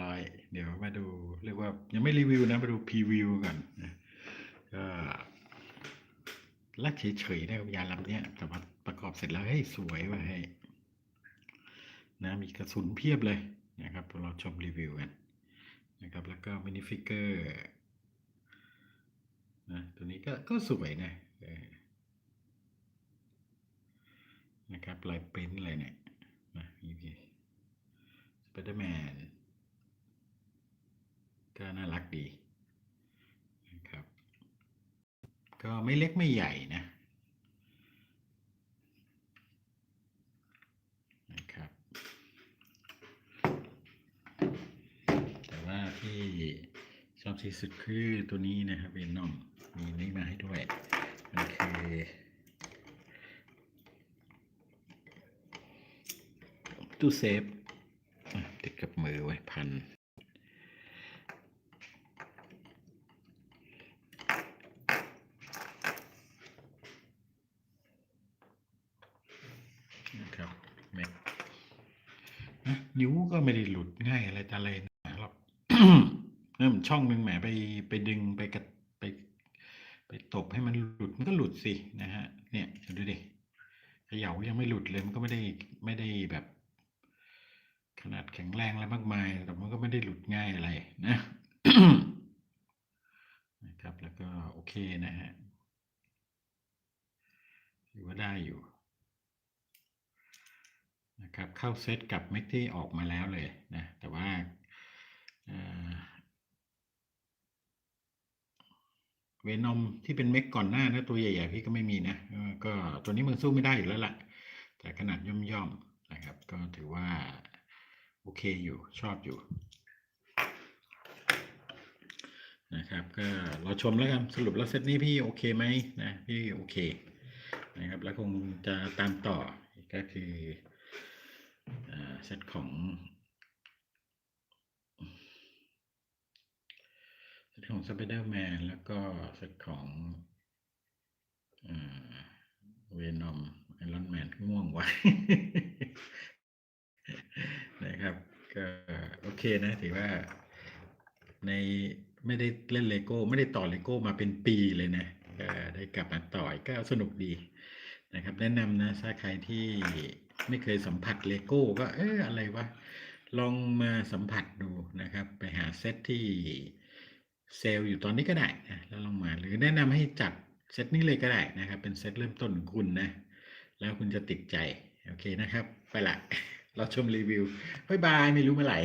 ร้อย เดี๋ยวมาดูเรียกว่ายังไม่รีวิวนะมาดูพรีวิวก่อนก็ลักเฉยๆนะครับยานลำเนี้ยแต่ว่าประกอบเสร็จแล้วเฮ้ยสวยว่ะเฮ้ยนะมีกระสุนเพียบเลยนะครับเราชมรีวิวกันนะครับแล้วก็มินิฟิกเกอร์นะตัวนี้ก็ก็สวยนะนะครับลายปริ้นอะไรเนี่ยนะมีสไปเดอร์แมน ก็น่ารักดีนะครับ ก็ไม่เล็กไม่ใหญ่นะนะครับ แต่ว่าที่ชอบที่สุดคือตัวนี้นะครับเวนอมมีนี่มาให้ด้วย มันคือตู้เซฟติดกับมือไว้พัน นะครับ แม็กนะนิ้วก็ไม่ได้หลุดง่ายอะไรแต่อะไรนะครับเริ่มช่องหนึ่งแหมไปไปดึงไปกระไป ไปตบให้มันหลุดมันก็หลุดสินะฮะ เนี่ยดูดิเขย่ายังไม่หลุดเลยมันก็ไม่ได้ไม่ได้แบบ ขนาดแข็งแรงอะไรมากมายแต่มันก็ไม่ได้หลุดง่ายอะไรนะนะครับ แล้วก็โอเคนะฮะถือว่าได้อยู่ นะครับเข้าเซตกับเม็กที่ออกมาแล้วเลยนะแต่ว่าเวนอมที่เป็นเม็กก่อนหน้านะตัวใหญ่ๆพี่ก็ไม่มีนะก็ตัวนี้มันสู้ไม่ได้อยู่แล้วล่ะ แต่ขนาดย่อมๆนะครับ ก็ถือว่า โอเคอยู่ชอบอยู่ นะครับก็เราชมแล้วกันสรุปแล้วเซตนี้พี่โอเคไหมนะพี่โอเคนะครับแล้วคงจะตามต่อก็คือ เซตของเซตของ Spider-Man แล้วก็เซตของเวนอมไอรอนแมนง่วงว่ะนะครับก็โอเคนะถือว่าในไม่ได้เล่นเลโก้ไม่ได้ต่อเลโก้มาเป็นปีเลยนะได้กลับมาต่อยก็สนุกดีนะครับ แนะนำนะถ้าใครที่ ไม่เคยสัมผัสเลโก้ก็เอออะไรวะ ลองมาสัมผัสดูนะครับ ไปหาเซตที่เซลล์อยู่ตอนนี้ก็ได้นะแล้วลองมาหรือแนะนำให้จัดเซตนี้เลยก็ได้นะครับ เป็นเซตเริ่มต้นของคุณนะ แล้วคุณจะติดใจ โอเคนะครับ ไปละ เราชมรีวิวบายบาย ไม่รู้เมื่อไหร่